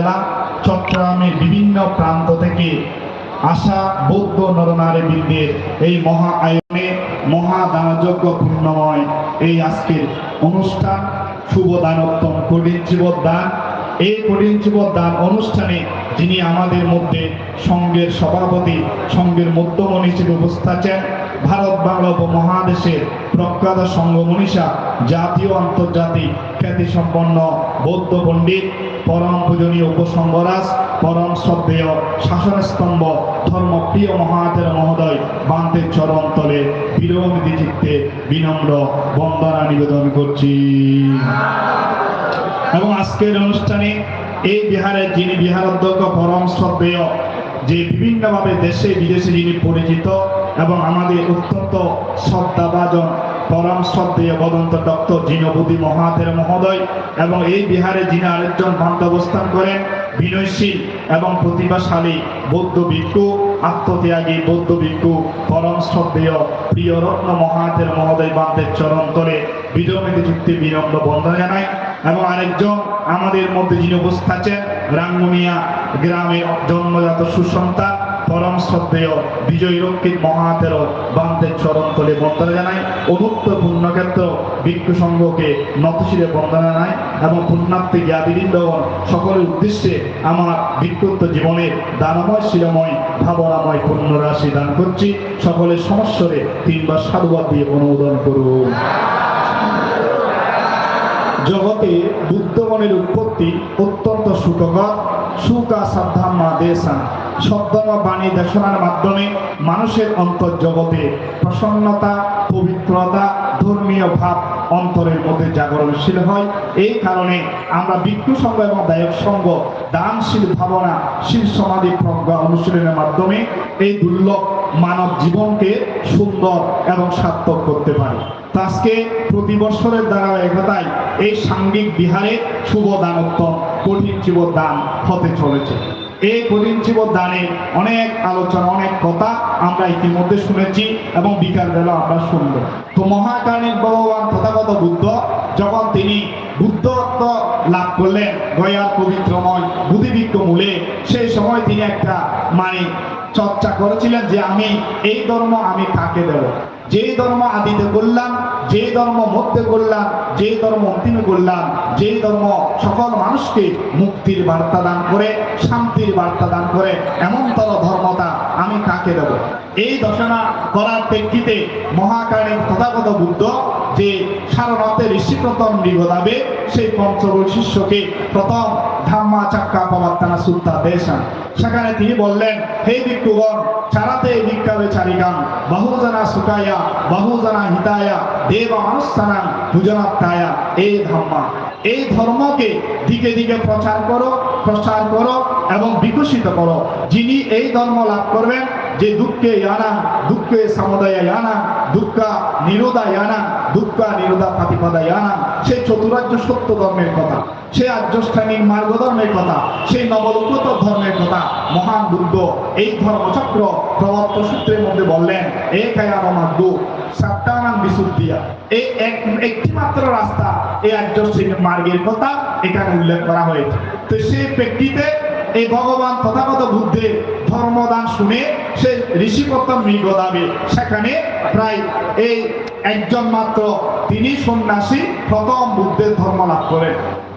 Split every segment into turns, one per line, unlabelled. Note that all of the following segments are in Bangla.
জেলা চট্টগ্রামের বিভিন্ন প্রান্ত থেকে আসা বৌদ্ধ নরনারী বৃন্দের এই মহা আয়নে মহা দানযজ্ঞ পূর্ণময় এই আজকের অনুষ্ঠান শুভ দানোত্তম কঠিন জীবদান এই কঠিন জীবদান অনুষ্ঠানে যিনি আমাদের মধ্যে সংঘের সভাপতি, সংঘের মধ্যমণি হিসেবে উপস্থিত আছেন, ভারত বাংলা উপমহাদেশের প্রখ্যাত সংঘ মনীষা জাতীয় আন্তর্জাতিক খ্যাতি সম্পন্ন বৌদ্ধ পণ্ডিত পরম পূজনীয় উপসংগরাজ পরম শ্রদ্ধেয় শাসনস্তম্ভ ধর্মপ্রিয় মহাতের মহোদয় বান্তের চরণ তলে বিরোধী চিত্তে বিনম্র বন্দনা নিবেদন করছি। এবং আজকের অনুষ্ঠানে এই বিহারের যিনি বিহার অধ্যক্ষ, পরম শ্রদ্ধেয়, যে বিভিন্নভাবে দেশে বিদেশে যিনি পরিচিত এবং আমাদের অত্যন্ত শ্রদ্ধাভাজন পরম শ্রদ্ধেয় বদন্ত ডক্টর জিনবুদ্ধি মহাতের মহোদয় এবং এই বিহারে যিনি আরেকজন ভান্ত অবস্থান করেন বিনয়শীল এবং প্রতিভাশালী বৌদ্ধ ভিক্ষু, আত্মত্যাগী বৌদ্ধ ভিক্ষু পরম শ্রদ্ধেয় প্রিয় রত্ন মহাতের মহোদয় বান্তের চরণ তলে বিজয়মেদি চুক্তি বিনম্র বন্দনা জানাই এবং আরেকজন আমাদের মধ্যে যিনি উপস্থিত আছেন গ্রামে জন্মজাত সুসন্তান পরম শ্রদ্ধেয় বিজয় রক্ষিত মহাতের বান্তের চরণ তলে বন্দনা জানাই, অনুক্ত পুণ্যক্ষেত্র ভিক্ষু সংঘকে নতশিরে বন্দনা জানাই এবং পুণ্যার্থী জ্ঞাতিবৃন্দগণ সকলের উদ্দেশ্যে আমার ভিক্ষুত্ব জীবনের দানময়, শিরময়, ভাবনাময় পুণ্য রাশি দান করছি। সকলের সমস্যরে তিনবার সাধুবাদ দিয়ে অনুমোদন করুন। জগতে বুদ্ধগণের উৎপত্তি অত্যন্ত সুখকর। সুকা সাধ্যাম্মা দেশা সদ্যমা বাণী দেশনার মাধ্যমে মানুষের অন্তর জগতে প্রসন্নতা, পবিত্রতা, ধর্মীয় ভাব অন্তরের মধ্যে জাগরণশীল হয়। এই কারণে আমরা ভিক্ষু সংঘ এবং দায়ক সংঘ দানশীল ভাবনা, শীল সমাধি প্রজ্ঞা অনুশীলনের মাধ্যমে এই দুর্লভ মানব জীবনকে সুন্দর এবং সার্থক করতে পারি। আজকে প্রতি বছরের দ্বারা একতায় এই সাঙ্গিক বিহারে শুভ দানোত্তম, কঠিন জীব দান হতে চলেছে। এই কঠিন দানে অনেক আলোচনা, অনেক কথা আমরা ইতিমধ্যে শুনেছি এবং বিকাল বেলা আমরা শুনব। তো মহাকারণিক ভগবান তথাগত বুদ্ধ, যখন তিনি বুদ্ধত্ব লাভ করলেন গয়ার পবিত্রময় বুদ্ধিবিজ্ঞ মূলে, সেই সময় তিনি একটা মানে চর্চা করেছিলেন যে আমি এই ধর্ম আমি কাকে দেব? যেই ধর্ম আদিতে করলাম যেই ধর্ম মধ্যে করলাম যেই ধর্ম অন্তিমে করলাম যেই ধর্ম সকল মানুষকে মুক্তির বার্তা দান করে, শান্তির বার্তা দান করে, এমনতর ধর্মতা আমি কাকে দেব? এই দর্শনা করার প্রেক্ষিতে মহাকারণিক তথাগত বুদ্ধ যে সারনাথে ঋষিপ্রথম নিগদাবে সেই পঞ্চবল শিষ্যকে প্রথম ধাম্মা চাক্কা পবাত্তানা সুত্তা দেশান। সেখানে তিনি বললেন, হে ভিক্ষুগণ, চারাতে ভিক্ষাবে চারিগান বহুজনা সুকায়া বহুজনা হিতায়া দেব মানুষ্ঠানাং ভুজনাত্মায়া এই ধাম্মা এই ধর্মকে দিকে দিকে প্রচার করো প্রসার করো এবং বিকশিত করো যিনি এই ধর্ম লাভ করবেন যে দুঃখে ইয়ানা, দুঃখে সমুদয় ইয়ানা, দুঃখা নিরোধা ইয়ানা, দুঃখা নিরোধা প্রতিপদা ইয়ানা সেই চতুরাজ্য সত্য ধর্মের কথা, সে আর্যস্থানিক মার্গ ধর্মের কথা সেই নবলোকত ধর্মের কথা, মহান বুদ্ধ এই ধর্মচক্র প্রবর্ত সূত্রের মধ্যে বললেন, এ কায়ার মার্গ সাপ্তানাং বিশুদ্ধিয়া। এই এক একটি মাত্র রাস্তা, এই আর্যশ্রেণীর মার্গের কথা এখানে উল্লেখ করা হয়েছে। তো সেই প্রেক্ষিতে এই ভগবান তথাগত বুদ্ধের ধর্মদান শুনে সে ঋষিপত্তম মৃগদামে সেখানে প্রায় এই একজন মাত্র তিনি সন্ন্যাসী প্রথম বুদ্ধের ধর্ম লাভ করেন।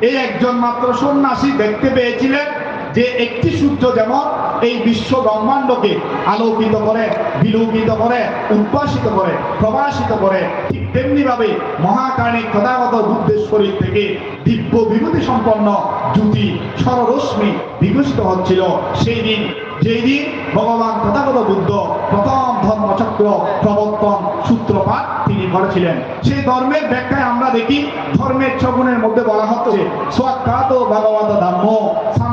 এই একজন মাত্র সন্ন্যাসী দেখতে পেয়েছিলেন যে একটি সূর্য যেমন এই বিশ্ব ব্রহ্মাণ্ডকে আলোকিত করে বিলোকিত করে, উদ্ভাসিত করে প্রবাসিত করে, ঠিক তেমনি ভাবে মহাকারণিক তথাগত বুদ্ধের শরীর থেকে দিব্য বিভূতি সম্পন্ন জ্যোতি সররশ্মি বিকশিত হচ্ছিল। সেই দিন, যেই দিন ভগবান তথাগত বুদ্ধ প্রথম ধর্মচক্র প্রবর্তন সূত্রপাত তিনি করেছিলেন। সেই ধর্মের ব্যাখ্যায় আমরা দেখি, ধর্মের ছগুণের মধ্যে বলা হচ্ছে স্বাক্ষাত ভগবত ধর্ম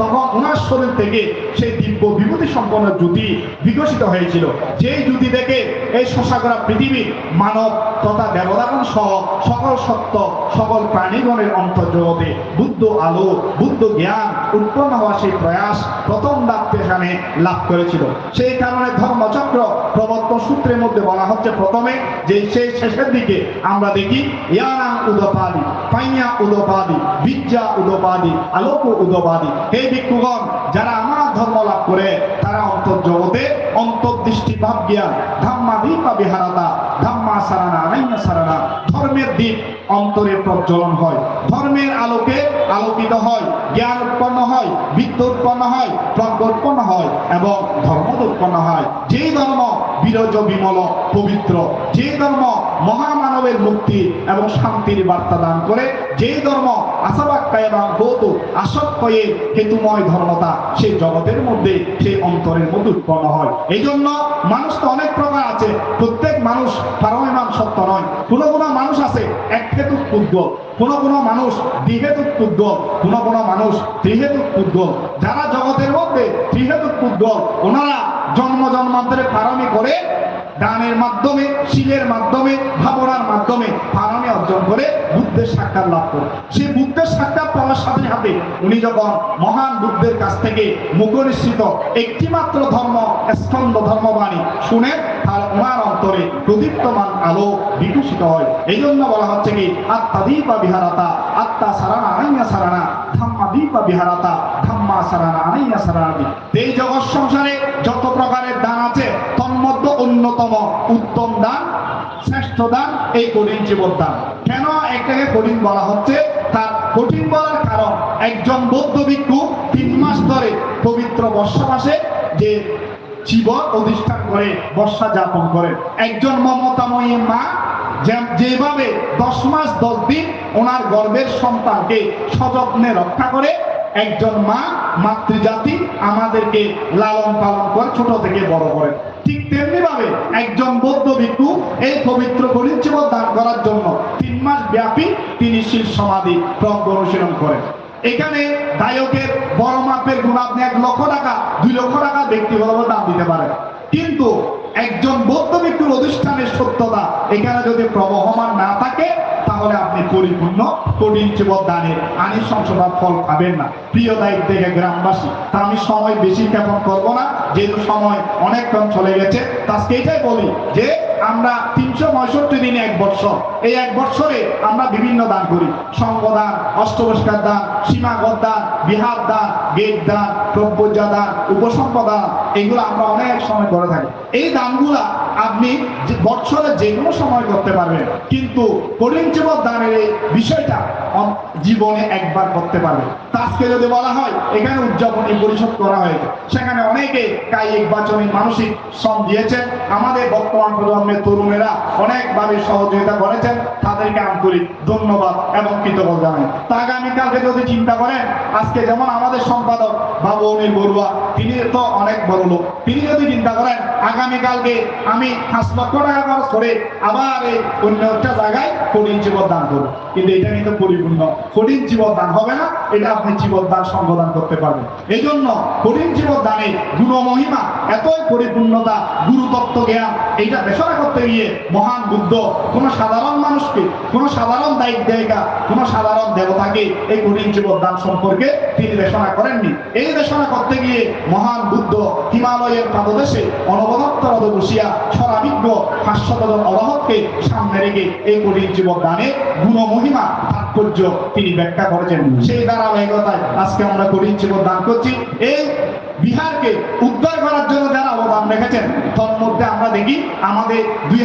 তখন ওনার শরীর থেকে সেই দিব্য বিভূতি সম্পন্ন জ্যোতি বিকশিত হয়েছিল। যেই জ্যোতি দেখে এই শশাগরা পৃথিবীর মানব তথা দেবতাগণ সহ সকল সত্য, সকল প্রাণীগণের অন্তর্জগতে বুদ্ধ আলো, বুদ্ধ জ্ঞান উৎপন্ন হওয়া সেই প্রয়াস প্রথম দাপ্তে এখানে লাভ করেছিল। সেই কারণে ধর্মচক্র প্রবর্তন সূত্রের মধ্যে বলা হচ্ছে, প্রথমে যে সেই শেষের দিকে আমরা দেখি, ইয়ানাং উদপাদি, পাইয়া উদপাদি, বিদ্যা উদপাদি, আলোক উদপাদি। হে ভিক্ষুগণ যারা আমার ধর্ম লাভ করে, তারা অন্তর্জগতে অন্তর্দৃষ্টি ভাব জ্ঞান ধাম্মা দীপা বিহারাতা, ধাম্মা সারানা আনাইয়া সারানা, ধর্মের দ্বীপ অন্তরে প্রজ্বলন হয়। ধর্মের আলোকে আলোকিত হয়, জ্ঞান উৎপন্ন হয় বিদ্য উৎপন্ন হয়, প্রজ্ঞ উৎপন্ন হয় এবং ধর্ম উৎপন্ন হয়। যেই ধর্ম বিরজ বিমল পবিত্র যে ধর্ম মহামানবের মুক্তি এবং শান্তির বার্তা দান করে যেই ধর্ম হেতুময় ধর্মতা জগতের মধ্যে অন্তরের মধ্যে উৎপন্ন হয়। এই জন্য মানুষ তো অনেক প্রকার আছে। প্রত্যেক মানুষ পারমিমান সত্য নয়। কোন কোন মানুষ আছে এক হেতুক ক্ষুদ্র কোন মানুষ দ্বিহেতুক ক্ষুদ্র কোন কোন মানুষ ত্রিহেতুক ক্ষুদ্র যারা জগতের মধ্যে ত্রিহেতুক ক্ষুদ্র ওনারা জন্ম জন্মান্তরে পারমি করে দানের মাধ্যমে শিলের মাধ্যমে, ভাবনার মাধ্যমে পারমি অর্জন করে বুদ্ধের সাক্ষাৎ লাভ করে। সেই বুদ্ধের সাক্ষাৎ পাওয়ার সাথে সাথে উনি যখন মহান বুদ্ধের কাছ থেকে মুখনিশ্চিত একটি মাত্র ধর্ম স্কন্দ ধর্মবাণী শুনে, তার ওনার অন্তরে প্রদীপ্তমান আলো বিকশিত হয়। এই জন্য বলা হচ্ছে কি, আত্মা দীপা বিহারাতা, আত্মা সারানা আনাইয়া সারানা, ধাম্মা দীপা বিহারাতা, ধাম্মা সারানা আনাইয়া সারানাদি এই জগৎ সংসারে যত প্রকারের দান আছে তন্মধ্যে অন্যতম উত্তম দান, শ্রেষ্ঠ দান, এই কঠিন জীবন দান। কেন এটাকে কঠিন বলা হচ্ছে? তার কঠিন বলার কারণ, একজন বৌদ্ধ ভিক্ষু তিন মাস ধরে পবিত্র বর্ষা মাসে যে জীবন অধিষ্ঠান করে, বর্ষা যাপন করে। একজন মমতাময়ী মা যেভাবে দশ মাস দশ দিন ওনার গর্ভের সন্তানকে সযত্নে রক্ষা করে একজন মা মাতৃজাতি আমাদেরকে লালন পালন করে, ছোট থেকে বড় করে। ঠিক তেমনি ভাবে একজন বৌদ্ধ ভিক্ষু এই পবিত্র পরিচ্ছন্ন দান করার জন্য তিন মাস ব্যাপী তিনি শিল সমাধি প্রজ্ঞ অনুশীলন করেন। এখানে দায়কের বড় মাপের গুণ আপনি এক লক্ষ টাকা, দুই লক্ষ টাকা ব্যক্তিগত দাম দিতে পারেন কিন্তু একজন বৌদ্ধ ভিক্ষুর অধিষ্ঠানের সত্যতা এখানে যদি প্রবহমান না থাকে, তাহলে আপনি পরিপূর্ণ কঠিন জীবন দানের আনি সংশোধন ফল পাবেন না। প্রিয় দায়িত্ব থেকে গ্রামবাসী, তা আমি সময় বেশি জ্ঞাপন করব না। যেহেতু সময় অনেকক্ষণ চলে গেছে, তা সেটাই বলি যে আমরা তিনশো পঁয়ষট্টি দিনে এক বৎসর। এই এক বৎসরে আমরা বিভিন্ন দান করি। সঙ্গদান অষ্টবস্কার দান সীমাগত দান, বিহার দান গেট দান প্রব্যজা দান উপসম্পদান এগুলো আমরা অনেক সময় করে থাকি। এই দানগুলা আপনি বছরে যে কোনো সময় করতে পারবেন। কিন্তু কঠিন জীবন দানের এই বিষয়টা জীবনে একবার করতে পারবেন। আজকে যদি বলা হয়, এখানে উদযাপনী পরিশোধ করা হয়েছে। সেখানে অনেকে কায়িক বাচনিক মানসিক শ্রম দিয়েছেন। আমাদের বর্তমান প্রজন্মের তরুণেরা অনেকভাবে সহযোগিতা করেছেন। তাদেরকে আন্তরিক ধন্যবাদ এবং কৃতজ্ঞতা জানাই। তা আগামীকালকে যদি চিন্তা করেন, আজকে যেমন আমাদের সম্পাদক বাবু অনিল বড়ুয়া, তিনি তো অনেক বড় লোক। তিনি যদি চিন্তা করেন, আগামীকালকে আমি পাঁচ লক্ষ টাকা খরচ করে আবার এই অন্য একটা জায়গায় কঠিন জীবন দান করব। কিন্তু এটা কিন্তু পরিপূর্ণ। কঠিন জীবন দান হবে না, এটা আপনি জীবন দান সংগদান করতে পারবেন। এই জন্য কঠিন জীবন দানের গুণমহিমা, এতই পরিপূর্ণতা, গুরুতত্ত্ব জ্ঞান, এইটা দেশনা করতে গিয়ে মহান বুদ্ধ, কোন সাধারণ মানুষকে, কোন সাধারণ দায়িত্ব জায়গা কোন সাধারণ দেবতাকে এই কঠিন জীবন দান সম্পর্কে তিনি দেশনা করেননি। এই দেশনা করতে গিয়ে মহান বুদ্ধ হিমালয়ের পাদদেশে অনবদত্তরদ বসিয়া সরাবিজ্ঞ পাঁচশত জন সামনে রেখে এই কঠিন জীবন দানের গুণমহিমা তাৎপর্য তিনি ব্যাখ্যা করেছেন। সেই ধারাবাহিকতায় আজকে আমরা কঠিন জীবন দান করছি। এই বিহারকে উদ্ধার করার জন্য যারা অবদান রেখেছেন, তার মধ্যে আমরা দেখি আমাদের দুই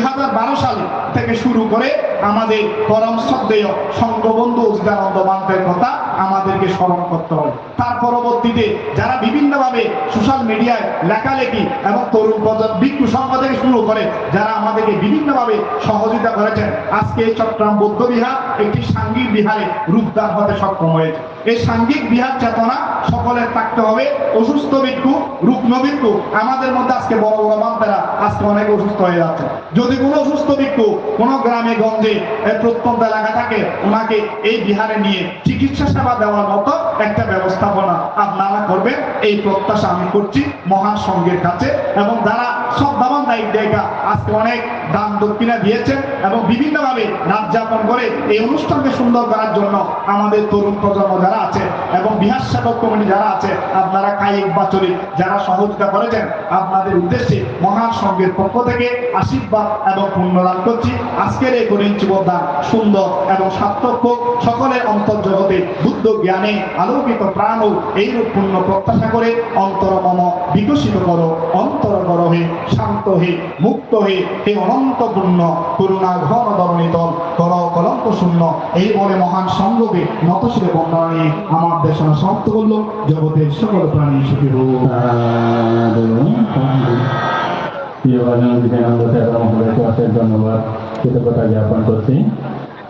সালে থেকে শুরু করে আমাদের পরম শ্রদ্ধেয় সঙ্গবন্ধু উচিতানন্দ মান্তের কথা আমাদেরকে স্মরণ করতে হবে। তার পরবর্তীতে যারা বিভিন্নভাবে সোশ্যাল মিডিয়ায় লেখালেখি এবং তরুণ প্রজন্ম ভিক্ষু সংঘ থেকে শুরু করে যারা আমাদেরকে বিভিন্নভাবে সহযোগিতা করেছেন, আজকে চট্টগ্রাম বৌদ্ধ বিহার একটি সাঙ্গিক বিহারে রূপদান হতে সক্ষম হয়েছে। এই সাঙ্গিক বিহার চেতনা সকলের থাকতে হবে, অসুস্থ ভিক্ষু, রুগ্ন ভিক্ষু। আমাদের মধ্যে আজকে বড় বড় মান্তেরা আজকে অনেক অসুস্থ হয়ে যাচ্ছে। যদি কোনো অসুস্থ ভিক্ষু কোনো গ্রামে, গঞ্জে প্রত্যন্ত এলাকা থাকে, ওনাকে এই বিহারে নিয়ে চিকিৎসা সেবা দেওয়ার মতো একটা ব্যবস্থাপনা আপনারা করবেন। এই প্রত্যাশা আমি করছি মহান সংঘের কাছে। এবং যারা শ্রদ্ধাবান দায়িক জায়গা আজকে অনেক দান দক্ষিণা দিয়েছেন এবং বিভিন্নভাবে রাত যাপন করে এই অনুষ্ঠানকে সুন্দর করার জন্য আমাদের তরুণ প্রজন্ম যারা আছে এবং বিহার সেবক কমিটি যারা আছে, আপনারা কায়িক বাচরিক যারা সহযোগিতা করেছেন, আপনাদের উদ্দেশ্যে মহান সংঘের পক্ষ থেকে আশীর্বাদ এবং পুণ্যদান করছি। আজকের এই গরিব জীবনদান সুন্দর এবং সার্থক সকলের অন্তর্জগতে বুদ্ধ জ্ঞানে আলোকিত প্রাণ হোক। এইরূপ পুণ্য প্রত্যাশা করে অন্তর মম বিকশিত করো অন্তর গর হে শান্ত হে, মুক্ত হে হে অনন্ত পূর্ণ করুণা ঘন ধরণিত কর কলঙ্ক শূন্য। এই বলে মহান সঙ্গকে নতশিরে বন্দনা নিয়ে আমার দেশনা সমাপ্ত করল। জগতের সকল প্রাণী সুখী হোক।
ধন্যবাদ। কৃতজ্ঞতা জ্ঞাপন করছি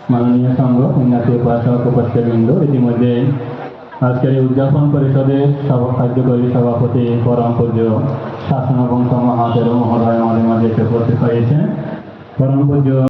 মাননীয় সংঘ উন্নতি উপাসক উপস্থিতবৃন্দ ইতিমধ্যে আজকের এই উদযাপন পরিষদের সভা কার্যকরী সভাপতি পরম পূজ্য শাসন বংশ মহাদেব মহোদয় আমাদের মাঝে এসে উপস্থিত হয়েছেন। পরম পূজ্য